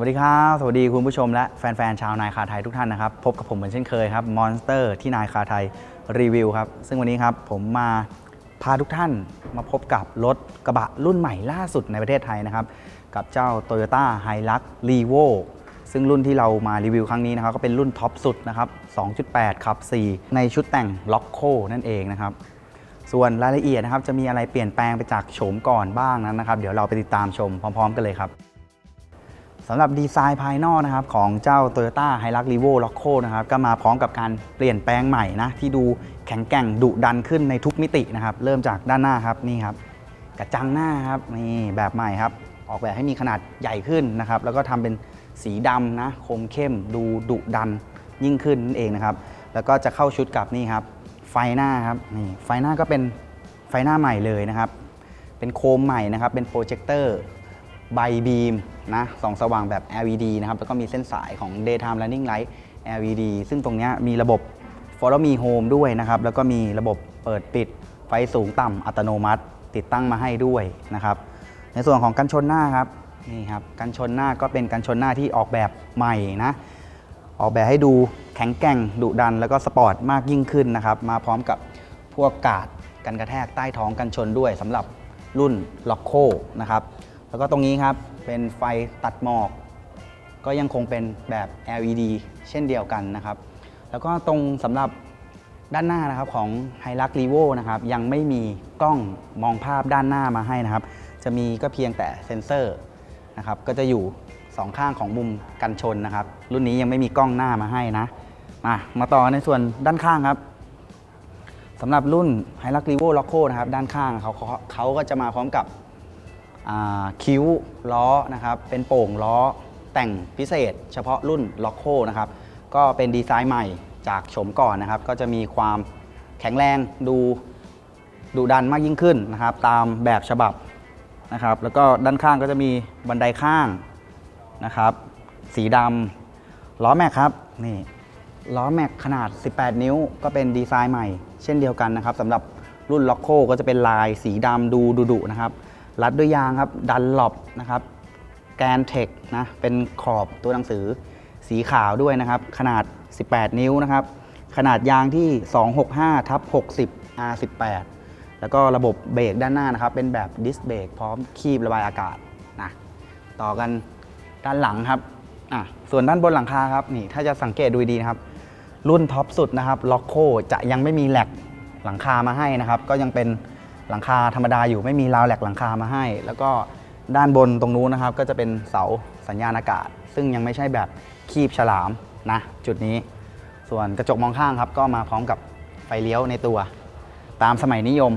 วัสดีครับ สวัสดีคุณผู้ชมและแฟนๆ ชาวนายคาไทยทุกท่านนะครับ พบกับผมเหมือนเช่นเคยครับมอนสเตอร์ที่นายคาไทยรีวิวครับ ซึ่งวันนี้ครับผมมาพาทุกท่านมาพบกับรถกระบะรุ่นใหม่ล่าสุดในประเทศไทยนะครับ กับเจ้า Toyota Hilux Revo ซึ่งรุ่นที่เรามารีวิวครั้งนี้นะครับ ก็เป็นรุ่นท็อปสุดนะครับ 2.8 ขับ 4 ในชุดแต่งล็อกโคนั่นเองนะครับส่วนรายละเอียดนะครับจะมีอะไรเปลี่ยนแปลงไปจากโฉมก่อนบ้างนั้นนะครับ เดี๋ยวเราไปติดตามชมพร้อม ๆ กันเลยครับ สำหรับดีไซน์ภายนอกนะครับของเจ้า Toyota Hilux Revo Loco นะครับก็มาพร้อมกับการเปลี่ยนแปลงใหม่นะที่ดูแข็งแกร่งดุดันขึ้นในทุกมิตินะครับเริ่มจากด้านหน้าครับนี่ครับกระจังหน้าครับนี่แบบใหม่ครับ ออกแบบให้มีขนาดใหญ่ขึ้นนะครับแล้วก็ทำเป็นสีดำนะคมเข้มดูดุดันยิ่งขึ้นนั่นเองนะครับแล้วก็จะเข้าชุดกับนี่ครับไฟหน้าครับนี่ไฟหน้าก็เป็นไฟหน้าใหม่เลยนะครับเป็นโคมใหม่นะครับเป็นโปรเจคเตอร์ ไบบีมนะส่องสว่างแบบ LED นะครับแล้วก็มีเส้นสายของ daytime running light LED ซึ่งตรงนี้มีระบบ follow me home ด้วยนะครับแล้วก็มีระบบเปิดปิดไฟสูงต่ำอัตโนมัติ ติดตั้งมาให้ด้วยนะครับในส่วนของกันชนหน้าครับนี่ครับกันชนหน้าก็เป็นกันชนหน้าที่ออกแบบใหม่นะออกแบบให้ดูแข็งแกร่งดุดัน แล้วก็สปอร์ตมากยิ่งขึ้นนะครับมาพร้อมกับพวกกาดกันกระแทกใต้ท้องกันชนด้วยสำหรับรุ่นล็อกโคนะครับ แล้วก็ตรงนี้ครับเป็นไฟตัดหมอก ก็ยังคงเป็นแบบ LED เช่นเดียวกันนะครับ แล้วก็ตรงสำหรับด้านหน้านะครับของ h i l u x r e v o นะครับยังไม่มีกล้องมองภาพด้านหน้ามาให้นะครับ จะมีก็เพียงแต่เซ็นเซอร์นะครับก็จะอยู่สองข้างของมุมกันชนนะครับ รุ่นนี้ยังไม่มีกล้องหน้ามาให้นะ มามาต่อในส่วนด้านข้างครับสำหรับรุ่น h i l u x r e v o Loco นะครับด้านข้างเขาเขาก็จะมาพร้อมกับ คิ้วล้อนะครับเป็นโป่งล้อแต่งพิเศษ เฉพาะรุ่นล็อกโคนะครับก็เป็นดีไซน์ใหม่จากโฉมก่อนนะครับ ก็จะมีความแข็งแรงดูดูดันมากยิ่งขึ้นนะครับ ตามแบบฉบับนะครับ แล้วก็ด้านข้างก็จะมีบันไดข้างนะครับ สีดำล้อแม็กครับนี่ล้อแม็กขนาด 18 นิ้ว ก็เป็นดีไซน์ใหม่ เช่นเดียวกันนะครับสำหรับรุ่นล็อกโคก็จะเป็นลายสีดำดูดุๆนะครับ รัดด้วยยางครับ ดันหลบนะครับ แกนเทคนะ เป็นขอบตัวหนังสือสีขาวด้วยนะครับ ขนาด 18 นิ้วนะครับ ขนาดยางที่ 265ทับ60 R18 แล้วก็ระบบเบรกด้านหน้านะครับ เป็นแบบดิสเบรกพร้อมคีบระบายอากาศนะต่อกันด้านหลังครับอะส่วนด้านบนหลังคาครับนี่ถ้าจะสังเกตดูดีนะครับ รุ่นท็อปสุดนะครับล็อกโคจะยังไม่มีแหลกหลังคามาให้นะครับ ก็ยังเป็น หลังคาธรรมดาอยู่ไม่มีราวแหลกหลังคามาให้ แล้วก็ด้านบนตรงนู้นนะครับ ก็จะเป็นเสาสัญญาณอากาศ ซึ่งยังไม่ใช่แบบคีบฉลามนะจุดนี้ ส่วนกระจกมองข้างครับ ก็มาพร้อมกับไฟเลี้ยวในตัว ตามสมัยนิยม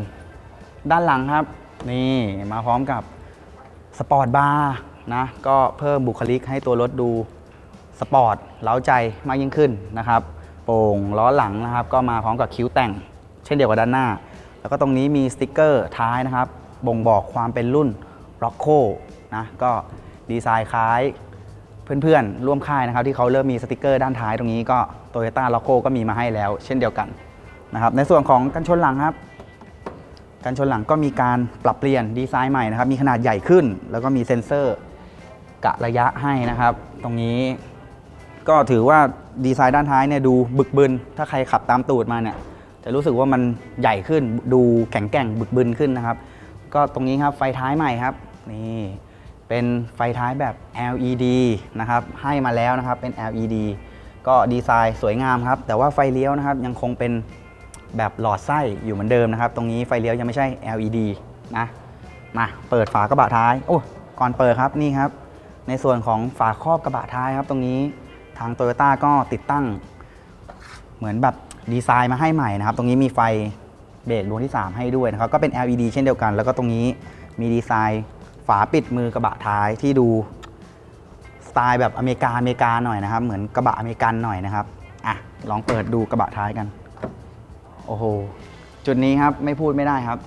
ด้านหลังครับ นี่มาพร้อมกับสปอร์ตบาร์นะก็เพิ่มบุคลิกให้ตัวรถดูสปอร์ตเล้าใจมากยิ่งขึ้นนะครับ โป่งล้อหลังนะครับ ก็มาพร้อมกับคิ้วแต่ง เช่นเดียวกับด้านหน้า แล้วก็ตรงนี้มีสติกเกอร์ท้ายนะครับ บ่งบอกความเป็นรุ่น r o c c o นะก็ดีไซน์คล้ายเพื่อนๆ ร่วมค่ายนะครับ ที่เขาเริ่มมีสติกเกอร์ด้านท้ายตรงนี้ก็ Toyota r o c c o ก็มีมาให้แล้ว เช่นเดียวกันนะครับในส่วนของกันชนหลังครับกันชนหลังก็มีการปรับเปลี่ยนดีไซน์ใหม่นะครับ มีขนาดใหญ่ขึ้น แล้วก็มีเซ็นเซอร์กะระยะให้นะครับ ตรงนี้ก็ถือว่าดีไซน์ด้านท้ายเนี่ยดูบึกบึน ถ้าใครขับตามตูดมาเนี่ย จะรู้สึกว่ามันใหญ่ขึ้นดูแข็งแกร่งบึกบึนขึ้นนะครับ ก็ตรงนี้ครับไฟท้ายใหม่ครับนี่เป็นไฟท้ายแบบ LED นะครับให้มาแล้วนะครับเป็น LED ก็ดีไซน์สวยงามครับ แต่ว่าไฟเลี้ยวนะครับยังคงเป็นแบบหลอดไส้อยู่เหมือนเดิมนะครับ ตรงนี้ไฟเลี้ยวยังไม่ใช่ LED นะมาเปิดฝากระบะท้ายโอ้ก่อนเปิดครับนี่ครับ ในส่วนของฝาครอบกระบะท้ายครับ ตรงนี้ทาง Toyota ก็ติดตั้ง เหมือนแบบ ดีไซน์มาให้ใหม่นะครับ ตรงนี้มีไฟเบรกดวงที่ 3 ให้ด้วยนะครับ ก็เป็น LED เช่นเดียวกัน แล้วก็ตรงนี้มีดีไซน์ฝาปิดมือกระบะท้ายที่ดูสไตล์แบบอเมริกาอเมริกาหน่อยนะครับ เหมือนกระบะอเมริกันหน่อยนะครับ อะ ลองเปิดดูกระบะท้ายกัน โอ้โห จุดนี้ครับไม่พูดไม่ได้ครับ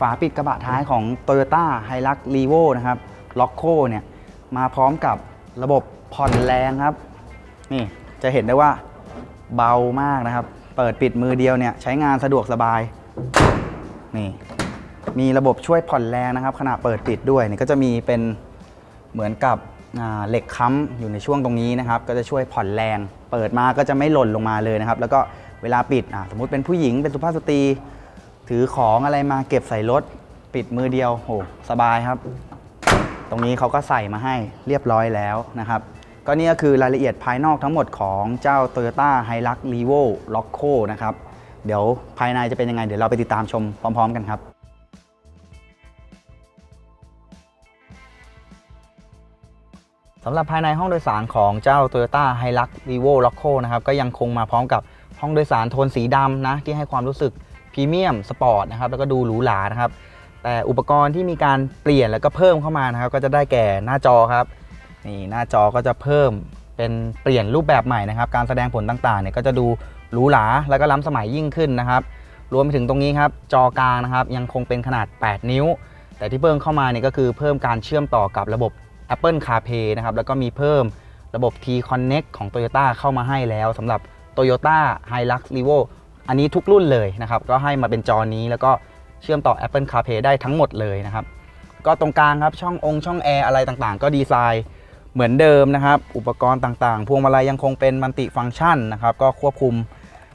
ฝาปิดกระบะท้ายของ Toyota Hilux Revo นะครับ Loco เนี่ย มาพร้อมกับระบบผ่อนแรงครับ นี่จะเห็นได้ว่าเบามากนะครับ เปิดปิดมือเดียวเนี่ยใช้งานสะดวกสบาย นี่ มีระบบช่วยผ่อนแรงนะครับ ขณะเปิดปิดด้วยนี่ก็จะมีเป็นเหมือนกับเหล็กค้ำอยู่ในช่วงตรงนี้นะครับ ก็จะช่วยผ่อนแรง เปิดมาก็จะไม่หล่นลงมาเลยนะครับ แล้วก็เวลาปิดสมมุติเป็นผู้หญิงเป็นสุภาพสตรี ถือของอะไรมาเก็บใส่รถ ปิดมือเดียวโหสบายครับ ตรงนี้เขาก็ใส่มาให้เรียบร้อยแล้วนะครับ ก็นี่ก็คือรายละเอียดภายนอกทั้งหมดของเจ้า Toyota Hilux Revo Loco นะครับ เดี๋ยวภายในจะเป็นยังไง เดี๋ยวเราไปติดตามชมพร้อม ๆ กันครับสำหรับภายในห้องโดยสารของเจ้า Toyota Hilux Revo Loco นะครับก็ยังคงมาพร้อมกับห้องโดยสารโทนสีดำนะที่ให้ความรู้สึกพรีเมียมสปอร์ตนะครับแล้วก็ดูหรูหรานะครับแต่อุปกรณ์ที่มีการเปลี่ยนแล้วก็เพิ่มเข้ามานะครับก็จะได้แก่หน้าจอครับ นี่หน้าจอก็จะเพิ่มเป็นเปลี่ยนรูปแบบใหม่นะครับ การแสดงผลต่างๆเนี่ยก็จะดูหรูหราแล้วก็ล้ำสมัยยิ่งขึ้นนะครับ รวมไปถึงตรงนี้ครับ จอกลางนะครับ ยังคงเป็นขนาด 8 นิ้ว แต่ที่เพิ่มเข้ามาเนี่ยก็คือเพิ่มการเชื่อมต่อกับระบบ Apple CarPlay นะครับแล้วก็มีเพิ่มระบบ T Connect ของ Toyota เข้ามาให้แล้วสำหรับ Toyota Hilux Revo อันนี้ทุกรุ่นเลยนะครับ ก็ให้มาเป็นจอนี้แล้วก็เชื่อมต่อ Apple CarPlay ได้ทั้งหมดเลยนะครับ ก็ตรงกลางครับช่ององค์ช่องแอร์อะไรต่างๆ ก็ดีไซน์ เหมือนเดิมนะครับ อุปกรณ์ต่างๆ พวงมาลัยยังคงเป็นมัลติฟังก์ชันนะครับ ก็ควบคุม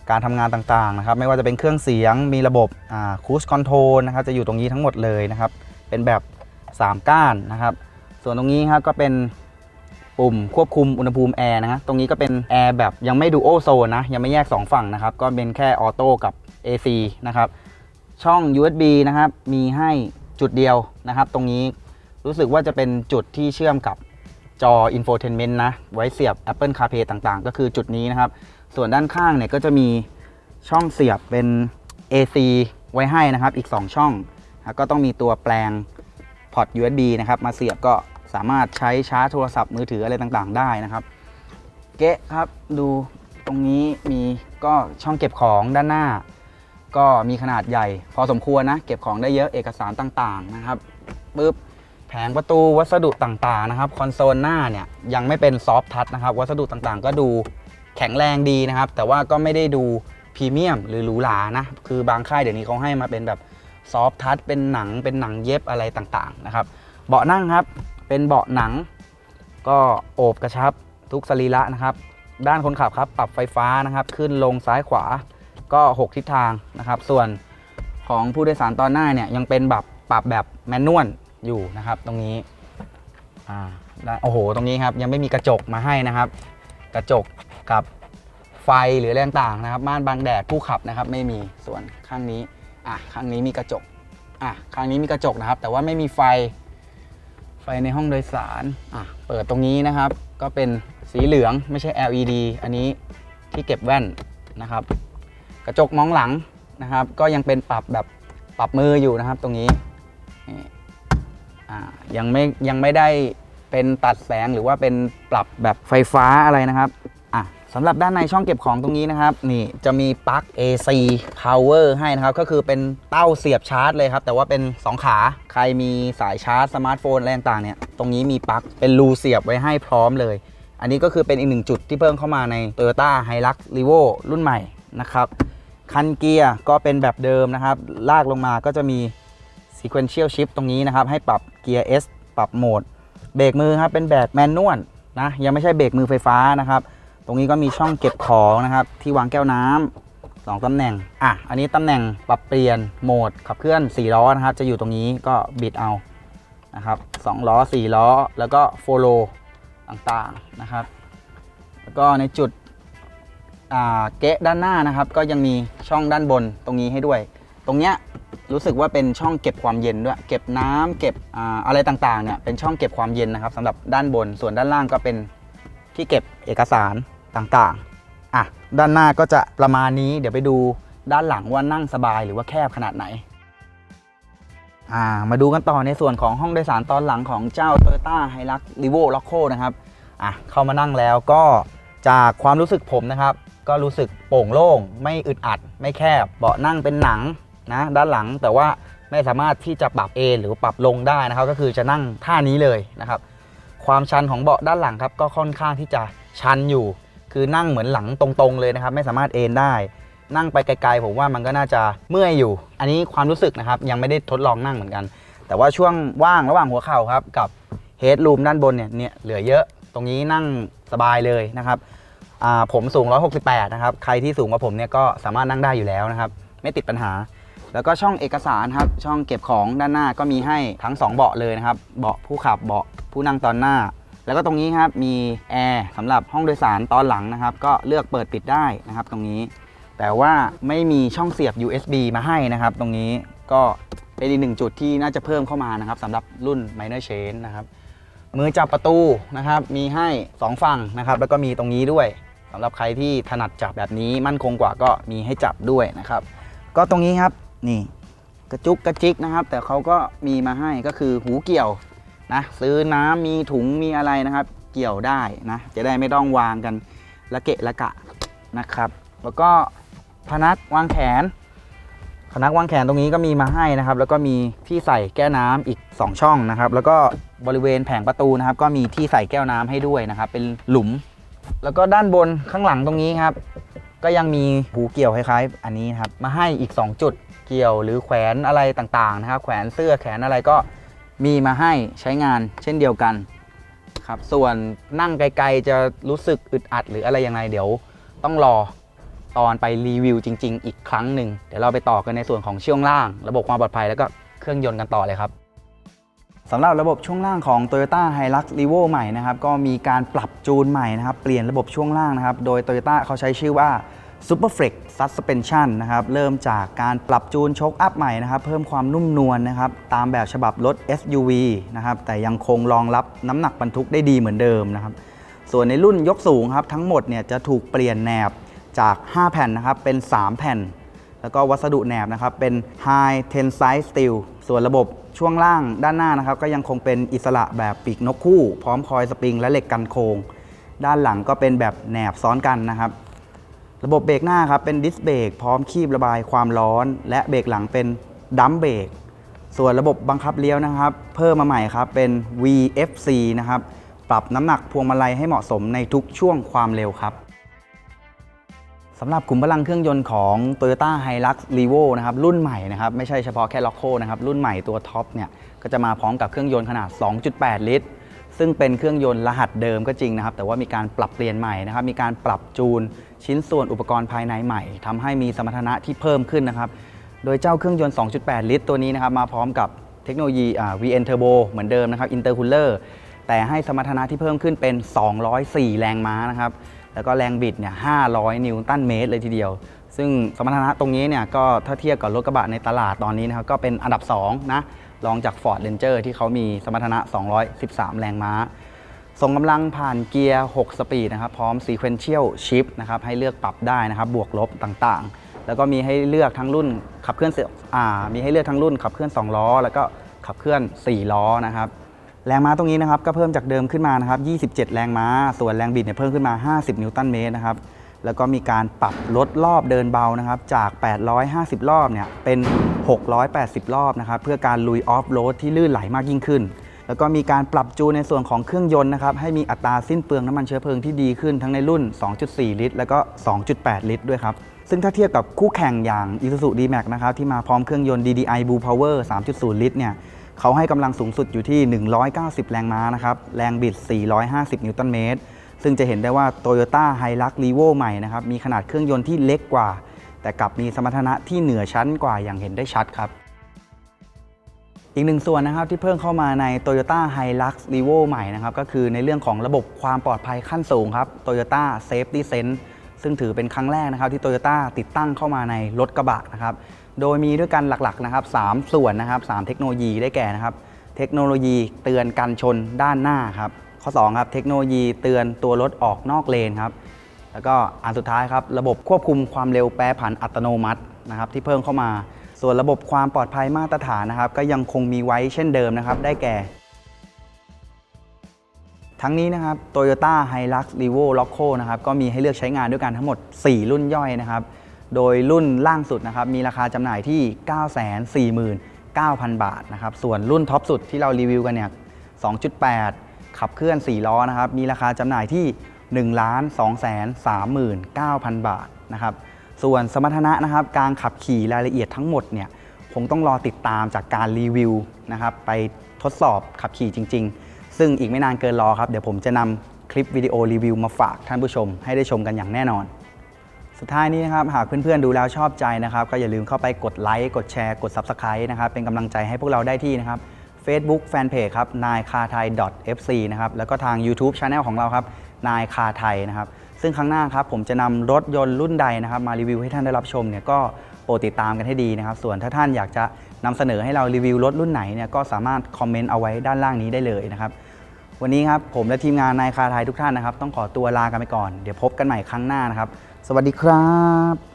การทำงานต่างๆนะครับ ไม่ว่าจะเป็นเครื่องเสียงมีระบบคูสคอนโทรลนะครับ จะอยู่ตรงนี้ทั้งหมดเลยนะครับ เป็นแบบ 3 ก้านนะครับ ส่วนตรงนี้ครับก็เป็นปุ่มควบคุมอุณหภูมิแอร์นะฮะตรงนี้ก็เป็นแอร์แบบยังไม่ดูโอโซนนะ ยังไม่แยก 2 ฝั่งนะครับ ก็เป็นแค่ออโต้กับ AC นะครับ ช่อง USB นะครับ มีให้จุดเดียวนะครับ ตรงนี้รู้สึกว่าจะเป็นจุดที่เชื่อมกับ จอ infotainment นะ ไว้เสียบ Apple CarPlay ต่างๆ ก็คือจุดนี้นะครับ ส่วนด้านข้างเนี่ยก็จะมีช่องเสียบเป็น AC ไว้ให้นะครับ อีก 2 ช่องแล้วก็ต้องมีตัวแปลงพอร์ต USB นะครับ มาเสียบก็สามารถใช้ชาร์จโทรศัพท์มือถืออะไรต่างๆ ได้นะครับ เก๊ะครับดูตรงนี้มีก็ช่องเก็บของด้านหน้า ก็มีขนาดใหญ่ พอสมควรนะ เก็บของได้เยอะเอกสารต่างๆนะครับปึ๊บ แผงประตูวัสดุต่างๆนะครับคอนโซลหน้าเนี่ยยังไม่เป็นซอฟทัชนะครับ วัสดุต่างๆ ก็ดูแข็งแรงดีนะครับ แต่ว่าก็ไม่ได้ดูพรีเมียมหรือหรูหรานะคือบางค่ายเดี๋ยวนี้เขาให้มาเป็นแบบซอฟทัชเป็นหนังเป็นหนังเย็บอะไรต่างๆนะครับเบาะนั่งครับเป็นเบาะหนัง ก็โอบกระชับทุกสรีระนะครับ ด้านคนขับครับปรับไฟฟ้านะครับ ขึ้นลงซ้ายขวาก็ 6 ทิศทางนะครับ ส่วนของผู้โดยสารตอนหน้าเนี่ยยังเป็นแบบปรับแบบแมนนวล อยู่นะครับ ตรงนี้อ่าโอ้โห ตรงนี้ครับยังไม่มีกระจกมาให้นะครับ กระจกกับไฟหรืออะไรต่างๆนะครับม่านบังแดดผู้ขับนะครับ ไม่มีส่วนข้างนี้อะข้างนี้มีกระจกอะข้างนี้มีกระจกนะครับ แต่ว่าไม่มีไฟไฟในห้องโดยสารอะเปิดตรงนี้นะครับ ก็เป็นสีเหลืองไม่ใช่ LED อันนี้ที่เก็บแว่นนะครับ กระจกมองหลังนะครับ ก็ยังเป็นปรับแบบปรับมืออยู่นะครับ ตรงนี้นี่ ยังไม่ยังไม่ได้เป็นตัดแสงหรือว่าเป็นปรับแบบไฟฟ้าอะไรนะครับอะสำหรับด้านในช่องเก็บของตรงนี้นะครับ นี่จะมีปลั๊ก AC power ให้นะครับ ก็คือเป็นเต้าเสียบชาร์จเลยครับ แต่ว่าเป็น 2 ขา ใครมีสายชาร์จสมาร์ทโฟนอะไรต่างๆเนี่ย ตรงนี้มีปลั๊กเป็นรูเสียบไว้ให้พร้อมเลย อันนี้ก็คือเป็นอีกหนึ่งจุดที่เพิ่มเข้ามาใน Toyota Hilux Revo รุ่นใหม่นะครับ คันเกียร์ก็เป็นแบบเดิมนะครับ ลากลงมาก็จะมี sequential shift ตรงนี้นะครับ ให้ปรับเกียร์ S ปรับโหมด เบรกมือครับ เป็นแบบแมนนวลนะ ยังไม่ใช่เบรกมือไฟฟ้านะครับ ตรงนี้ก็มีช่องเก็บของนะครับ ที่วางแก้วน้ำสองตำแหน่ง อะ อันนี้ตำแหน่งปรับเปลี่ยนโหมดขับเคลื่อน4ล้อนะครับ จะอยู่ตรงนี้ก็บิดเอานะครับ2ล้อ 4 ล้อ แล้วก็โฟโลต่างๆนะครับ แล้วก็ในจุดเกะด้านหน้านะครับ ก็ยังมีช่องด้านบนตรงนี้ให้ด้วย ตรงเนี้ยรู้สึกว่าเป็นช่องเก็บความเย็นด้วย เก็บน้ำเก็บออะไรต่างๆเนี่ยเป็นช่องเก็บความเย็นนะครับสำหรับด้านบนส่วนด้านล่างก็เป็นที่เก็บเอกสารต่างๆอะด้านหน้าก็จะประมาณนี้ เดี๋ยวไปดูด้านหลังว่านั่งสบายหรือว่าแคบขนาดไหนอ่ามาดูกันต่อในส่วนของห้องโดยสารตอนหลังของเจ้า Toyota Hilux Revo Loco นะครับอะเข้ามานั่งแล้วก็จากความรู้สึกผมนะครับ ก็รู้สึกโปร่งโล่ง ไม่อึดอัด ไม่แคบเบาะนั่งเป็นหนัง นะด้านหลังแต่ว่าไม่สามารถที่จะปรับเอนหรือปรับลงได้นะครับ ก็คือจะนั่งท่านี้เลยนะครับ ความชันของเบาะด้านหลังครับก็ค่อนข้างที่จะชันอยู่ คือนั่งเหมือนหลังตรงๆเลยนะครับ ไม่สามารถเอนได้ นั่งไปไกลๆผมว่ามันก็น่าจะเมื่อยอยู่ อันนี้ความรู้สึกนะครับยังไม่ได้ทดลองนั่งเหมือนกัน แต่ว่าช่วงว่างระหว่างหัวเข่าครับกับเฮดรูมด้านบนเนี่ยเนี่ยเหลือเยอะตรงนี้นั่งสบายเลยนะครับผมสูง 168 นะครับ ใครที่สูงกว่าผมเนี่ยก็สามารถนั่งได้อยู่แล้วนะครับ ไม่ติดปัญหา แล้วก็ช่องเอกสารครับ ช่องเก็บของด้านหน้าก็มีให้ทั้ง 2 เบาะเลยนะครับ เบาะผู้ขับเบาะผู้นั่งตอนหน้า แล้วก็ตรงนี้ครับมีแอร์สำหรับห้องโดยสารตอนหลังนะครับ ก็เลือกเปิดปิดได้นะครับตรงนี้ แต่ว่าไม่มีช่องเสียบ USB มาให้นะครับ ตรงนี้ก็เป็นอีกหนึ่งจุดที่น่าจะเพิ่มเข้ามานะครับสำหรับรุ่น Minor Change นะครับมือจับประตูนะครับ มีให้ 2 ฝั่งนะครับ แล้วก็มีตรงนี้ด้วยสำหรับใครที่ถนัดจับแบบนี้มั่นคงกว่าก็มีให้จับด้วยนะครับ ก็ตรงนี้ครับ นี่กระจุกกระจิกนะครับ แต่เขาก็มีมาให้ก็คือหูเกี่ยวนะซื้อน้ำมีถุงมีอะไรนะครับ เกี่ยวได้นะจะได้ไม่ต้องวางกันละเกะละกะนะครับ แล้วก็พนักวางแขน พนักวางแขนตรงนี้ก็มีมาให้นะครับ แล้วก็มีที่ใส่แก้วน้ำอีก 2 ช่องนะครับ แล้วก็บริเวณแผงประตูนะครับ ก็มีที่ใส่แก้วน้ำให้ด้วยนะครับ เป็นหลุม แล้วก็ด้านบนข้างหลังตรงนี้ครับ ก็ยังมีหูเกี่ยวคล้ายๆ อันนี้ครับมาให้อีก 2 จุด เกี่ยวหรือแขวนอะไรต่างๆนะครับแขวนเสื้อแขนอะไรก็มีมาให้ใช้งานเช่นเดียวกันครับส่วนนั่งไกลๆจะรู้สึกอึดอัดหรืออะไรยังไงเดี๋ยวต้องรอตอนไปรีวิวจริง ๆ อีกครั้งหนึ่งเดี๋ยวเราไปต่อกันในส่วนของช่วงล่าง ระบบความปลอดภัยแล้วก็เครื่องยนต์กันต่อเลยครับสำหรับระบบช่วงล่างของ Toyota Hilux Revo ใหม่นะครับก็มีการปรับจูนใหม่นะครับเปลี่ยนระบบช่วงล่างนะครับโดย Toyota เขาใช้ชื่อว่า Superflex Suspension นะครับ เริ่มจากการปรับจูนโชคอัพใหม่นะครับ เพิ่มความนุ่มนวลนะครับ ตามแบบฉบับรถ SUV นะครับ แต่ยังคงรองรับน้ำหนักบรรทุกได้ดีเหมือนเดิมนะครับ ส่วนในรุ่นยกสูงครับ ทั้งหมดเนี่ยจะถูกเปลี่ยนแหนบจาก 5 แผ่นนะครับ เป็น 3 แผ่น แล้วก็วัสดุแหนบนะครับ เป็น High Tensile Steel ส่วนระบบช่วงล่างด้านหน้านะครับ ก็ยังคงเป็นอิสระแบบปีกนกคู่ พร้อมคอยสปริงและเหล็กกันโคงด้านหลังก็เป็นแบบแหนบซ้อนกันนะครับ ระบบเบรกหน้าครับเป็นดิสเบรกพร้อมคีบระบายความร้อน และเบรกหลังเป็นดัมเบรกส่วนระบบบังคับเลี้ยวนะครับ เพิ่มมาใหม่ครับเป็น VFC นะครับปรับน้ำหนักพวงมาลัยให้เหมาะสมในทุกช่วงความเร็วครับสำหรับขุมพลังเครื่องยนต์ของ Toyota Hilux Revo นะครับรุ่นใหม่นะครับไม่ใช่เฉพาะแค่ Loco นะครับรุ่นใหม่ตัวท็อปเนี่ยก็จะมาพร้อมกับเครื่องยนต์ขนาด 2.8 ลิตร ซึ่งเป็นเครื่องยนต์รหัสเดิมก็จริงนะครับ แต่ว่ามีการปรับเปลี่ยนใหม่นะครับ มีการปรับจูนชิ้นส่วนอุปกรณ์ภายในใหม่ทำให้มีสมรรถนะที่เพิ่มขึ้นนะครับ โดยเจ้าเครื่องยนต์ 2.8 ลิตร ตัวนี้นะครับ มาพร้อมกับเทคโนโลยี VN Turbo เหมือนเดิมนะครับ Intercooler แต่ให้สมรรถนะที่เพิ่มขึ้นเป็น 204 แรงม้านะครับ แล้วก็แรงบิดเนี่ย 500 นิวตันเมตรเลยทีเดียว ซึ่งสมรรถนะตรงนี้เนี่ยก็ถ้าเทียบกับรถกระบะในตลาดตอนนี้นะครับ ก็เป็นอันดับ2นะ รองจาก Ford Ranger ที่เขามีสมรรถนะ 213 แรงม้า ส่งกำลังผ่านเกียร์ 6 สปีดนะครับ พร้อม Sequential Shift นะครับ ให้เลือกปรับได้นะครับ บวกลบต่างๆ แล้วก็มีให้เลือกทั้งรุ่นขับเคลื่อนเสอ่ามีให้เลือกทั้งรุ่นขับเคลื่อน 2 ล้อ แล้วก็ขับเคลื่อน 4 ล้อนะครับแรงม้าตรงนี้นะครับก็เพิ่มจากเดิมขึ้นมานะครับ 27 แรงม้า ส่วนแรงบิดเนี่ยเพิ่มขึ้นมา 50 นิวตันเมตรนะครับ แล้วก็มีการปรับลดรอบเดินเบานะครับ จาก 850 รอบเนี่ยเป็น 680 รอบนะครับ เพื่อการลุยออฟโรดที่ลื่นไหลมากยิ่งขึ้น แล้วก็มีการปรับจูนในส่วนของเครื่องยนต์นะครับ ให้มีอัตราสิ้นเปลืองน้ำมันเชื้อเพลิงที่ดีขึ้นทั้งในรุ่น 2.4 ลิตร แล้วก็ 2.8 ลิตรด้วยครับซึ่งถ้าเทียบกับคู่แข่งอย่าง Isuzu D-Max นะครับที่มาพร้อมเครื่องยนต์ DDI Blue Power 3.0 ลิตรเนี่ยเขาให้กำลังสูงสุดอยู่ที่ 190 แรงม้านะครับแรงบิด 450 นิวตันเมตร ซึ่งจะเห็นได้ว่า Toyota Hilux Revo ใหม่นะครับมีขนาดเครื่องยนต์ที่เล็กกว่า แต่กลับมีสมรรถนะที่เหนือชั้นกว่าอย่างเห็นได้ชัดครับอีกหนึ่งส่วนนะครับที่เพิ่มเข้ามาใน Toyota Hilux Revo ใหม่นะครับก็คือในเรื่องของระบบความปลอดภัยขั้นสูงครับ Toyota Safety Sense ซึ่งถือเป็นครั้งแรกนะครับที่ Toyota ติดตั้งเข้ามาในรถกระบะนะครับโดยมีด้วยกันหลักๆนะครับ3ส่วนนะครับ3เทคโนโลยีได้แก่นะครับเทคโนโลยีเตือนกันชนด้านหน้าครับ ข้อ2ครับเทคโนโลยีเตือนตัวรถออกนอกเลนครับแล้วก็อันสุดท้ายครับระบบควบคุมความเร็วแปรผันอัตโนมัตินะครับที่เพิ่มเข้ามา ส่วนระบบความปลอดภัยมาตรฐานนะครับ ก็ยังคงมีไว้เช่นเดิมนะครับได้แก่ ทั้งนี้นะครับ Toyota Hilux Revo Loco นะครับก็มีให้เลือกใช้งานด้วยกันทั้งหมด 4 รุ่นย่อยนะครับโดยรุ่นล่างสุดนะครับมีราคาจำหน่ายที่ 949,000 บาทนะครับส่วนรุ่นท็อปสุดที่เรารีวิวกันเนี่ย2.8 ขับเคลื่อน 4 ล้อนะครับ มีราคาจำหน่ายที่ 1 2 3 9 0 0 0 บาทนะครับ ส่วนสมรรถนะนะครับ การขับขี่รายละเอียดทั้งหมดเนี่ยคงต้องรอติดตามจากการรีวิวนะครับ ไปทดสอบขับขี่จริง ๆ ซึ่งอีกไม่นานเกินรอครับ เดี๋ยวผมจะนำคลิปวิดีโอรีวิวมาฝากท่านผู้ชม ให้ได้ชมกันอย่างแน่นอน สุดท้ายนี้นะครับ หากเพื่อนๆดูแล้วชอบใจนะครับ ก็อย่าลืมเข้าไปกดไลค์ กดแชร์ กด Subscribe นะครับ เป็นกำลังใจให้พวกเราได้ที่นะครับ Facebook Fanpage ครับ n a i k a t h a i fc นะครับแล้วก็ทาง YouTube Channel ของเราครับ n a i k a t h a i นะครับซึ่งครั้งหน้าครับผมจะนำรถยนต์รุ่นใดนะครับ มารีวิวให้ท่านได้รับชมเนี่ยก็โปรดติดตามกันให้ดีนะครับ ส่วนถ้าท่านอยากจะนำเสนอให้เรารีวิวรถรุ่นไหนเนี่ยก็สามารถคอมเมนต์เอาไว้ด้านล่างนี้ได้เลยนะครับวันนี้ครับผมและทีมงานนายคาไทยทุกท่านนะครับ ต้องขอตัวลากันไปก่อน เดี๋ยวพบกันใหม่ครั้งหน้านะครับ สวัสดีครับ